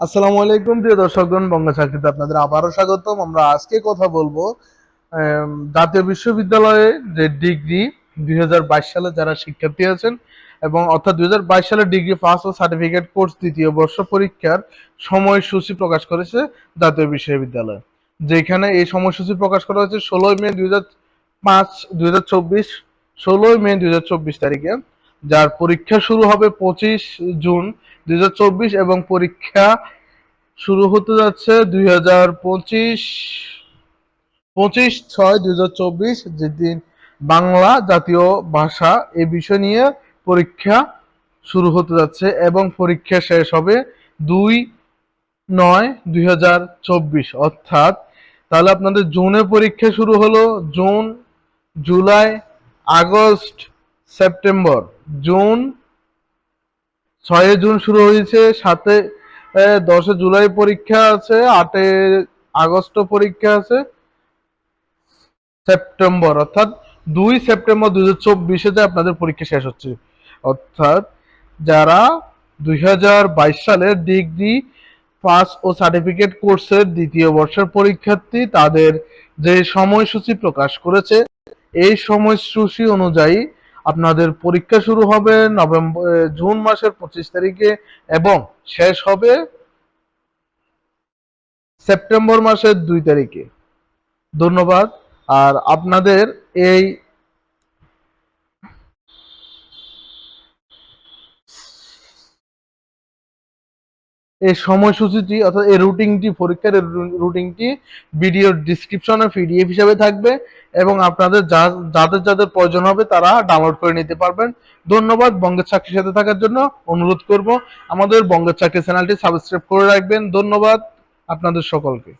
আসসালামু আলাইকুম, প্রিয় দর্শকগণ, বঙ্গ চাকরিতে আপনাদের আবারও স্বাগতম। আমরা আজকে কথা বলব জাতীয় বিশ্ববিদ্যালয়ে যে ডিগ্রি দু হাজার বাইশ সালে যারা শিক্ষার্থী আছেন এবং অর্থাৎ দুই সালে ডিগ্রি পাস ও সার্টিফিকেট কোর্স দ্বিতীয় বর্ষ পরীক্ষার সময়সূচি প্রকাশ করেছে জাতীয় বিশ্ববিদ্যালয়, যেখানে এই সময়সূচি প্রকাশ করা হয়েছে ষোলোই মে দুই হাজার পাঁচ দুই হাজার চব্বিশ, ষোলোই মে দুই হাজার চব্বিশ তারিখে। যার পরীক্ষা শুরু হবে পঁচিশ জুন দুই হাজার চব্বিশ এবং পরীক্ষা শুরু হতে যাচ্ছে দুই হাজার পঁচিশ পঁচিশ ছয় দুই হাজার চব্বিশ যেদিন বাংলা জাতীয় ভাষা এ বিষয় নিয়ে পরীক্ষা শুরু হতে যাচ্ছে এবং পরীক্ষা শেষ হবে দুই নয় দুই হাজার চব্বিশ। অর্থাৎ তাহলে আপনাদের জুনে পরীক্ষা শুরু হলো June, July, August September June ছয়ে জুন শুরু হয়েছে এ, দশে জুলাই পরীক্ষা আছে আটে আগস্ট পরীক্ষা আছে। সেপ্টেম্বর অর্থাৎ দুই সেপ্টেম্বর দুই হাজার চব্বিশে আপনাদের পরীক্ষা শেষ হচ্ছে। অর্থাৎ যারা দুই হাজার বাইশ সালের ডিগ্রি পাস ও সার্টিফিকেট কোর্সের দ্বিতীয় বর্ষের পরীক্ষার্থী তাদের যে সময়সূচি প্রকাশ করেছে এই সময়সূচি অনুযায়ী আপনাদের পরীক্ষা শুরু হবে নভেম্বর জুন মাসের পঁচিশ তারিখে এবং শেষ হবে সেপ্টেম্বর মাসের দুই তারিখে। ধন্যবাদ। আর আপনাদের এই এই সময়সূচিটি অর্থাৎ এই রুটিনটি, পরীক্ষার রুটিনটি ভিডিওর ডিসক্রিপশনে পিডিএফ হিসাবে থাকবে এবং আপনাদের যা, যাদের যাদের প্রয়োজন হবে তারা ডাউনলোড করে নিতে পারবেন। ধন্যবাদ, বঙ্গের চাকরির সাথে থাকার জন্য অনুরোধ করব। আমাদের বঙ্গের চাকরি চ্যানেলটি সাবস্ক্রাইব করে রাখবেন। ধন্যবাদ আপনাদের সকলকে।